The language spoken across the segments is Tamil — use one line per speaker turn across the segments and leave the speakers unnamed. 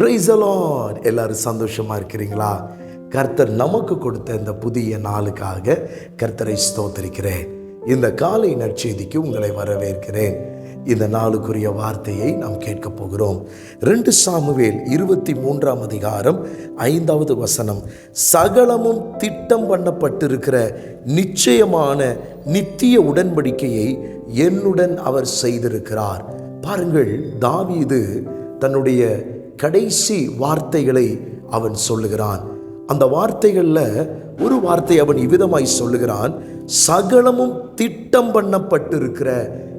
பிரைஸ் அலாட் எல்லாரும் சந்தோஷமா இருக்கிறீங்களா? கர்த்தர் நமக்கு கொடுத்த இந்த புதிய நாளுக்காக கர்த்தரை ஸ்தோத்தரிக்கிறேன். இந்த காலை நற்செய்திக்கு உங்களை வரவேற்கிறேன். இந்த நாளுக்குரிய வார்த்தையை நாம் கேட்கப் போகிறோம். ரெண்டு சாமுவேல் இருபத்தி மூன்றாம் அதிகாரம் ஐந்தாவது வசனம். சகலமும் திட்டம் பண்ணப்பட்டிருக்கிற நிச்சயமான நித்திய உடன்படிக்கையை என்னுடன் அவர் செய்திருக்கிறார். பாருங்கள் தாவீது தன்னுடைய கடைசி வார்த்தைகளை அவன் சொல்லுகிறான். அந்த வார்த்தைகளில் ஒரு வார்த்தை அவன் இவ்விதமாய் சொல்லுகிறான். சகலமும் திட்டம் பண்ணப்பட்டிருக்கிற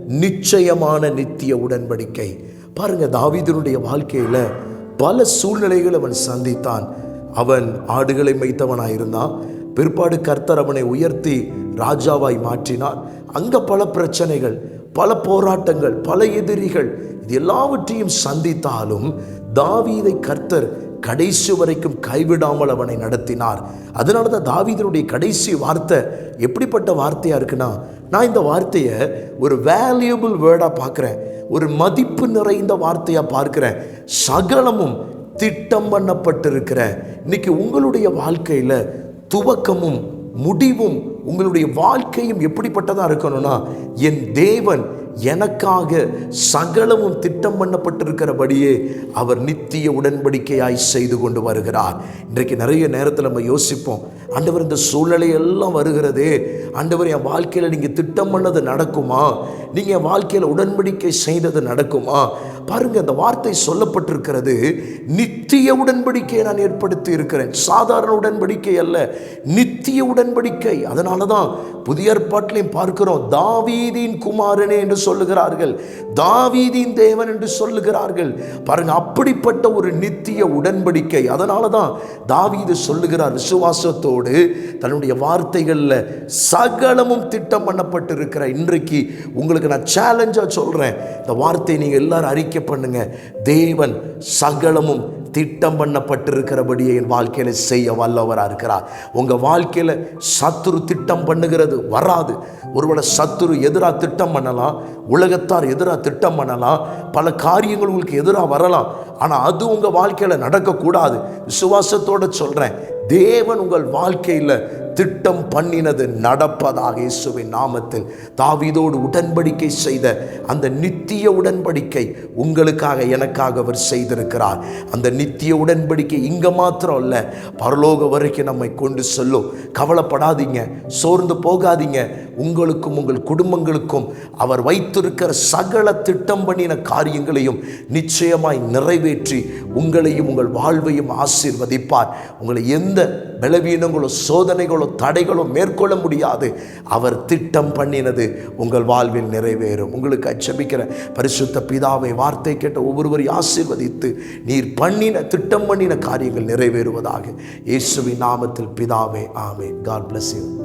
நிச்சயமான நித்திய உடன்படிக்கை. பாருங்க தாவிதனுடைய வாழ்க்கையில பல சூழ்நிலைகள் அவன் சந்தித்தான். அவன் ஆடுகளை மைத்தவனாயிருந்தான் இருந்தான். பிற்பாடு கர்த்தர் அவனை உயர்த்தி ராஜாவாய் மாற்றினார். அங்க பல பிரச்சனைகள் பல போராட்டங்கள் பல எதிரிகள் இது எல்லாவற்றையும் சந்தித்தாலும் தாவீதை கர்த்தர் கடைசி வரைக்கும் கைவிடாமல் அவனை நடத்தினார். அதனால தான் தாவீதனுடைய கடைசி வார்த்தை எப்படிப்பட்ட வார்த்தையாக இருக்குன்னா நான் இந்த வார்த்தையை ஒரு வேல்யூபிள் வேர்டாக பார்க்குறேன். ஒரு மதிப்பு நிறைந்த வார்த்தையாக பார்க்குறேன். சகலமும் திட்டம் பண்ணப்பட்டிருக்கிற இன்னைக்கு உங்களுடைய வாழ்க்கையில் துவக்கமும் முடிவும் உங்களுடைய வாழ்க்கையும் எப்படிப்பட்டதாக இருக்கணும்னா என் தேவன் எனக்காக சகலமும் திட்டம் பண்ணப்பட்டிருக்கிறபடியே அவர் நித்திய உடன்படிக்கையாய் செய்து கொண்டு வருகிறார். இன்றைக்கு நிறைய நேரத்தில் நம்ம யோசிப்போம் ஆண்டவர் இந்த சூழ்நிலை எல்லாம் வருகிறதே ஆண்டவர் என் வாழ்க்கையில் நீங்கள் திட்டம் பண்ணது நடக்குமா? நீங்கள் என் வாழ்க்கையில் உடன்படிக்கை செய்தது நடக்குமா? பாருங்க அந்த வார்த்தை சொல்லப்பட்டிருக்கிறது. நித்திய உடன்படிக்கையை நான் ஏற்படுத்தி இருக்கிறேன். சாதாரண உடன்படிக்கை அல்ல நித்திய உடன்படிக்கை. அதனால தான் புதிய ஏற்பாட்டிலையும் பார்க்கிறோம் தாவீதின் குமாரனே என்று சொல்லுகிறார்கள். தாவீதின் தேவன் என்று சொல்லுகிறார்கள். பாருங்க அப்படிப்பட்ட ஒரு நித்திய உடன்படிக்கை. அதனால தான் தாவீது சொல்லுகிறார் விசுவாசத்தோடு தன்னுடைய வார்த்தைகளில் சகலமும் திட்டம் பண்ணப்பட்டிருக்கிற இன்றைக்கு உங்களுக்கு நான் சேலஞ்சாக சொல்கிறேன் இந்த வார்த்தையை நீங்கள் எல்லாரும் அறிக்கை பண்ணுங்க. தேவன் சகலமும் திட்டம் பண்ணப்பட்டிருக்கிறபடியே என் வாழ்க்கையில் செய்ய வல்லவராக இருக்கிறார். உங்கள் வாழ்க்கையில் சத்துரு திட்டம் பண்ணுகிறது வராது. ஒருவேளை சத்துரு எதிராக திட்டம் பண்ணலாம் உலகத்தார் எதிராக திட்டம் பண்ணலாம் பல காரியங்கள் உங்களுக்கு எதிராக வரலாம். ஆனால் அது உங்கள் வாழ்க்கையில் நடக்கக்கூடாது. விசுவாசத்தோடு சொல்கிறேன் தேவன் உங்கள் வாழ்க்கையில் திட்டம் பண்ணினது நடப்பதாக இயேசுவின் நாமத்தில். தாவிதோடு உடன்படிக்கை செய்த அந்த நித்திய உடன்படிக்கை உங்களுக்காக எனக்காக அவர் செய்திருக்கிறார். அந்த நித்திய உடன்படிக்கை இங்கே மாத்திரம் அல்ல பரலோக வரைக்கும் நம்மை கொண்டு செல்லும். கவலைப்படாதீங்க சோர்ந்து போகாதீங்க. உங்களுக்கும் உங்கள் குடும்பங்களுக்கும் அவர் வைத்திருக்கிற சகல திட்டம் பண்ணின காரியங்களையும் நிச்சயமாய் நிறைவேற்றி உங்களையும் உங்கள் வாழ்வையும் ஆசீர்வதிப்பார். உங்களை எந்த பலவீனங்களோ சோதனைகளோ தடைகளோ மேற்கொள்ள முடியாது. அவர் திட்டம் பண்ணினது உங்கள் வாழ்வில் நிறைவேறும். உங்களுக்கு அச்சபிக்கிற பரிசுத்த பிதாவை வார்த்தை கேட்ட ஒவ்வொருவரையும் ஆசீர்வதித்து நீர் பண்ணின திட்டம் பண்ணின காரியங்கள் நிறைவேறுவதாக. இயேசுவின் நாமத்தில் பிதாவே ஆமே காட் பிளஸ் யூ